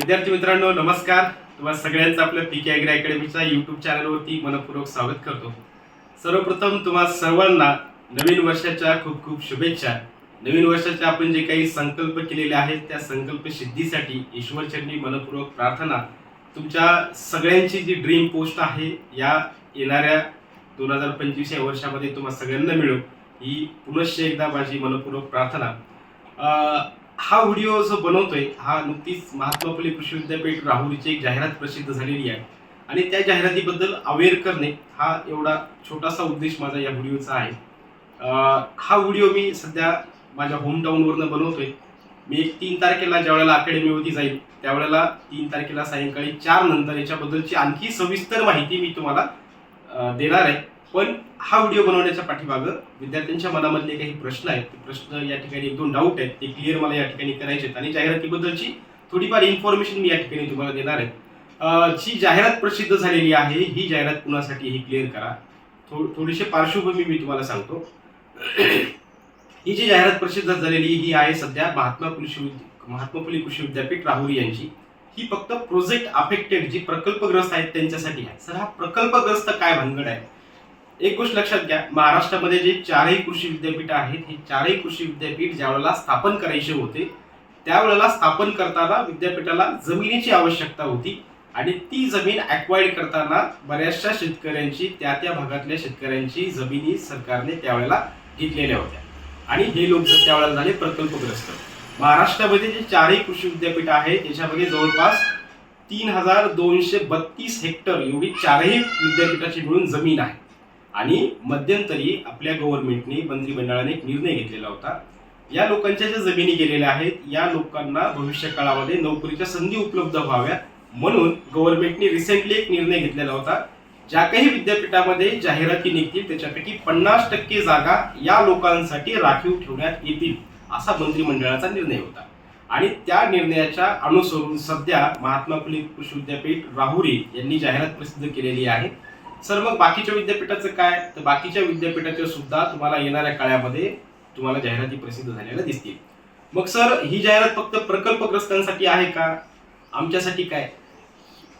विद्यार्थी मित्रांनो नमस्कार. तुम्हाला सगळ्यांचं आपल्या पी के अॅग्री अकॅडमीच्या युट्यूब चॅनलवरती मनपूर्वक स्वागत करतो. सर्वप्रथम तुम्हा सर्वांना नवीन वर्षाच्या खूप खूप शुभेच्छा. नवीन वर्षाचे आपण जे काही संकल्प केलेले आहेत त्या संकल्प सिद्धीसाठी ईश्वरचरणी मनपूर्वक प्रार्थना. तुमच्या सगळ्यांची जी ड्रीम पोस्ट आहे या येणाऱ्या दोन हजार पंचवीस या वर्षामध्ये तुम्हाला सगळ्यांना मिळो ही पुनश्च एकदा माझी मनपूर्वक प्रार्थना. हा व्हिडिओ जो बनवतोय हा नुकतीच महात्मा फुले कृषी विद्यापीठ राहुरीची एक जाहिरात प्रसिद्ध झालेली आहे. आणि त्या जाहिरातीबद्दल अवेअर करणे हा एवढा छोटासा उद्देश माझा या व्हिडिओचा आहे. हा व्हिडिओ मी सध्या माझ्या होमटाऊनवरनं बनवतोय. मी एक तीन तारखेला ज्या वेळेला अकॅडमीवरती जाईल त्यावेळेला तीन तारखेला सायंकाळी चार नंतर याच्याबद्दलची आणखी सविस्तर माहिती मी तुम्हाला देणार आहे. पण हा व्हिडिओ बनवण्याच्या पाठीमागं विद्यार्थ्यांच्या मनामधले काही प्रश्न आहेत. ते प्रश्न या ठिकाणी एक दोन डाऊट आहेत. ते क्लिअर मला या ठिकाणी करायचे आहेत. आणि जाहिरातीबद्दलची थोडीफार इन्फॉर्मेशन मी या ठिकाणी तुम्हाला देणार आहे. जी जाहिरात प्रसिद्ध झालेली आहे ही जाहिरात कुणासाठी ही क्लिअर करा. थो थोडीशी पार्श्वभूमी मी तुम्हाला सांगतो. ही जी जाहिरात प्रसिद्ध झालेली ही आहे सध्या महात्मा कृषी महात्मा फुले कृषी विद्यापीठ राहुरी यांची. ही फक्त प्रोजेक्ट अफेक्टेड जी प्रकल्पग्रस्त आहेत त्यांच्यासाठी आहे. सर हा प्रकल्पग्रस्त काय भानगड आहे? एक गोष्ट लक्षात घ्या महाराष्ट्रामध्ये जे चारही कृषी विद्यापीठ आहेत हे चारही कृषी विद्यापीठ ज्यावेळेला स्थापन करायचे होते त्यावेळेला स्थापन करताना विद्यापीठाला जमिनीची आवश्यकता होती आणि ती जमीन अक्वायर्ड करताना बऱ्याचशा शेतकऱ्यांची त्या त्या भागातल्या शेतकऱ्यांची जमिनी सरकारने त्यावेळेला घेतलेल्या होत्या. आणि हे लोक त्यावेळेला झाले प्रकल्पग्रस्त. महाराष्ट्रामध्ये जे चारही कृषी विद्यापीठ आहेत त्याच्यामध्ये जवळपास तीन हजार दोनशे बत्तीस हेक्टर एवढी चारही विद्यापीठाची मिळून जमीन आहे. आणि मध्यंतरी आपल्या गव्हर्नमेंटने मंत्रिमंडळाने एक निर्णय घेतलेला होता. या लोकांच्या ज्या जमिनी गेलेल्या आहेत या लोकांना भविष्य काळामध्ये नोकरीच्या संधी उपलब्ध व्हाव्या म्हणून गव्हर्नमेंटने रिसेंटली एक निर्णय घेतलेला होता. ज्या काही विद्यापीठामध्ये जाहिराती निघतील त्याच्यापैकी पन्नास टक्के जागा या लोकांसाठी राखीव ठेवण्यात येतील असा मंत्रिमंडळाचा निर्णय होता. आणि त्या निर्णयाच्या अनुसरून सध्या महात्मा फुले कृषी विद्यापीठ राहुरी यांनी जाहिरात प्रसिद्ध केलेली आहे. सर मग बाकीच्या विद्यापीठाचं काय? तर बाकीच्या विद्यापीठाच्या सुद्धा तुम्हाला येणाऱ्या काळामध्ये तुम्हाला जाहिराती प्रसिद्ध झालेल्या दिसतील. मग सर ही जाहिरात फक्त प्रकल्पग्रस्तांसाठी आहे का? आमच्यासाठी काय?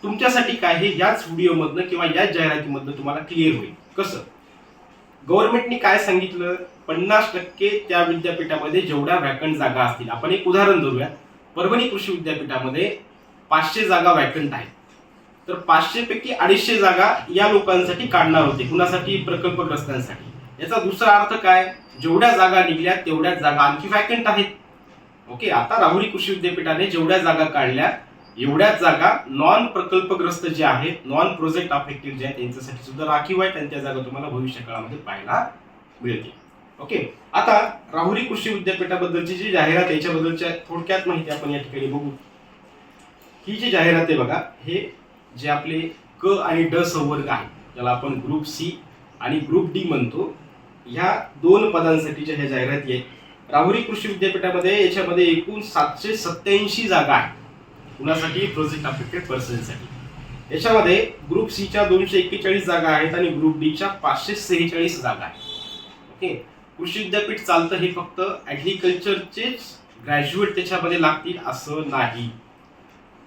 तुमच्यासाठी काय? हे याच व्हिडिओमधनं किंवा याच जाहिरातीमधनं तुम्हाला क्लिअर होईल. कसं? गव्हर्नमेंटने काय सांगितलं? पन्नास टक्के त्या विद्यापीठामध्ये जेवढ्या व्हॅकंट जागा असतील. आपण एक उदाहरण धरूया. परभणी कृषी विद्यापीठामध्ये पाचशे जागा व्हॅकंट आहेत. तर पाचशे पैकी अडीचशे जागा या लोकांसाठी काढणार होते कुणासाठी? प्रकल्पग्रस्तांसाठी. याचा दुसरा अर्थ काय? जेवढ्या जागा निघल्या तेवढ्याच जागा आणखी व्हॅकंट आहेत. ओके आता राहुरी कृषी विद्यापीठाने जेवढ्या जागा काढल्या एवढ्याच जागा नॉन प्रकल्पग्रस्त जे आहेत नॉन प्रोजेक्ट अफेक्टेड जे आहेत त्यांच्यासाठी सुद्धा राखीव आहेत आणि त्या जागा तुम्हाला भविष्य काळामध्ये पाहायला मिळतील. ओके आता राहुरी कृषी विद्यापीठाबद्दलची जी जाहिरात आहे याच्याबद्दलच्या थोडक्यात माहिती आपण या ठिकाणी बघू. ही जी जाहिरात आहे बघा हे जे आपले क आणि ड संवर्ग आहे ज्याला आपण ग्रुप सी आणि ग्रुप डी म्हणतो ह्या दोन पदांसाठीच्या ह्या जाहिराती आहेत. राहुरी कृषी विद्यापीठामध्ये याच्यामध्ये एकूण सातशे सत्याऐंशी जागा आहेत. कुणासाठी? प्रोजेक्ट अफेक्टेड पर्सनसाठी याच्यामध्ये ग्रुप सीच्या दोनशे एक्केचाळीस जागा आहेत आणि ग्रुप डीच्या पाचशे सेहेचाळीस जागा आहेत. ओके? कृषी विद्यापीठ चालतं हे फक्त ॲग्रिकल्चरचेच ग्रॅज्युएट त्याच्यामध्ये लागतील असं नाही.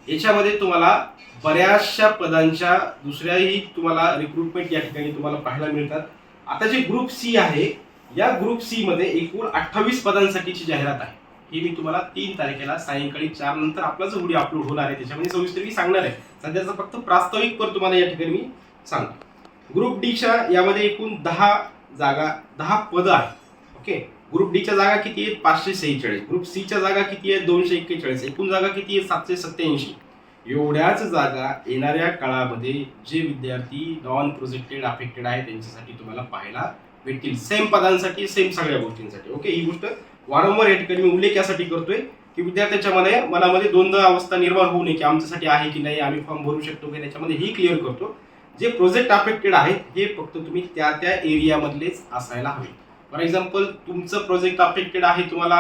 याच्यामध्ये तुम्हाला बऱ्याचशा पदांच्या दुसऱ्याही तुम्हाला रिक्रुटमेंट या ठिकाणी तुम्हाला पाहायला मिळतात. आता जे ग्रुप सी आहे या ग्रुप सी मध्ये एकूण अठ्ठावीस पदांसाठीची जाहिरात आहे. ही मी तुम्हाला तीन तारखेला सायंकाळी चार नंतर आपला जो व्हिडिओ अपलोड होणार आहे त्याच्यामध्ये सविस्तर मी सांगणार आहे. सध्याचा फक्त प्रास्ताविक पर तुम्हाला या ठिकाणी मी सांगतो. ग्रुप डीच्या यामध्ये एकूण दहा जागा दहा पदं आहेत. ओके ग्रुप डीच्या जागा किती आहेत? पाचशे सेहेचाळीस. ग्रुप सीच्या जागा किती आहेत? दोनशे एक्केचाळीस. एकूण जागा किती आहेत? सातशे सत्याऐंशी एवढ्याच जागा येणाऱ्या काळामध्ये जे विद्यार्थी नॉन प्रोजेक्टेड अफेक्टेड आहे त्यांच्यासाठी तुम्हाला पाहायला भेटतील. सेम पदांसाठी सेम सगळ्या गोष्टींसाठी. ओके ही गोष्ट वारंवार या ठिकाणी मी उल्लेख यासाठी करतोय की विद्यार्थ्याच्या मध्ये मनामध्ये दोनदा अवस्था निर्माण होऊ नये की आमच्यासाठी आहे की नाही आम्ही फॉर्म भरू शकतो की त्याच्यामध्ये ही क्लिअर करतो. जे प्रोजेक्ट अफेक्टेड आहेत हे फक्त तुम्ही त्या त्या एरियामधलेच असायला हवे. फॉर एक्झाम्पल तुमचं प्रोजेक्ट अफेक्टेड आहे तुम्हाला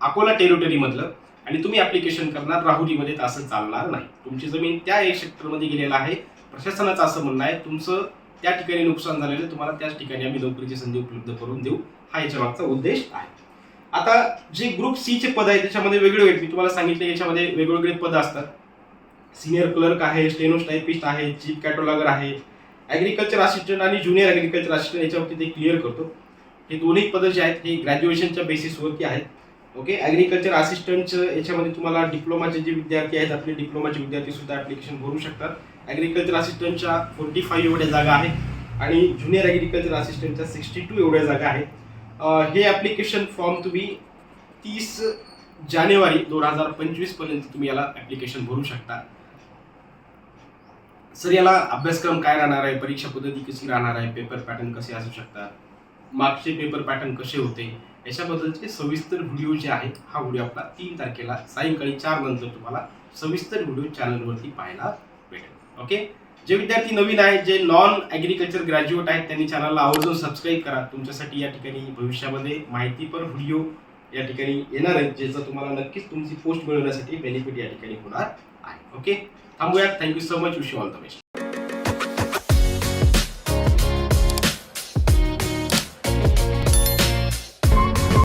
अकोला टेरिटरीमधलं आणि तुम्ही ॲप्लिकेशन करणार राहुरीमध्ये तर असं चालणार नाही. तुमची जमीन त्या एक सेक्टरमध्ये गेलेला आहे. प्रशासनाचं असं म्हणणं आहे तुमचं त्या ठिकाणी नुकसान झालेलं आहे, तुम्हाला त्याच ठिकाणी आम्ही नोकरीची संधी उपलब्ध करून देऊ. हा याच्या मागचा उद्देश आहे. आता जे ग्रुप सी चे पद आहे त्याच्यामध्ये वेगळे आहेत. मी तुम्हाला सांगितले याच्यामध्ये वेगवेगळे पद असतात. सिनियर क्लर्क आहे स्टेनोस्टायपिस्ट आहे चीफ कॅटोलॉगर आहे. ॲग्रिकल्चर असिस्टंट आणि ज्युनियर ॲग्रिकल्चर असिस्टंट याच्यावरती ते क्लिअर करतो. हे दोन्ही पदं जे आहेत हे ग्रॅज्युएशनच्या बेसिसवरती आहेत. ओके ॲग्रिकल्चर असिस्टंटचं याच्यामध्ये तुम्हाला डिप्लोमाचे जे विद्यार्थी आहेत आपले डिप्लोमाचे विद्यार्थी सुद्धा ॲप्लिकेशन भरू शकतात. ॲग्रिकल्चर असिस्टंटच्या फोर्टी फाईव्ह एवढ्या जागा आहेत आणि ज्युनियर ॲग्रिकल्चर असिस्टंटच्या सिक्स्टी टू एवढ्या जागा आहेत. हे ॲप्लिकेशन फॉर्म तुम्ही तीस जानेवारी दोन हजार पंचवीसपर्यंत तुम्ही याला ॲप्लिकेशन भरू शकता. सर याला अभ्यासक्रम काय राहणार आहे? परीक्षा पद्धती कशी राहणार आहे? पेपर पॅटर्न कसे असू शकतात? मागचे पेपर पॅटर्न कसे होते याच्याबद्दलचे सविस्तर व्हिडिओ जे आहे हा व्हिडिओ आपला तीन तारखेला सायंकाळी चार नंतर तुम्हाला सविस्तर व्हिडिओ चॅनलवरती पाहायला भेटेल. ओके जे विद्यार्थी नवीन आहेत जे नॉन ॲग्रिकल्चर ग्रॅज्युएट आहेत त्यांनी चॅनलला आवर्जून सबस्क्राईब करा. तुमच्यासाठी या ठिकाणी भविष्यामध्ये माहितीपर व्हिडिओ या ठिकाणी येणार आहेत ज्याचा तुम्हाला नक्कीच तुमची पोस्ट मिळवण्यासाठी बेनिफिट या ठिकाणी होणार आहे. ओके थांबूयात. Thank you so much wish all the best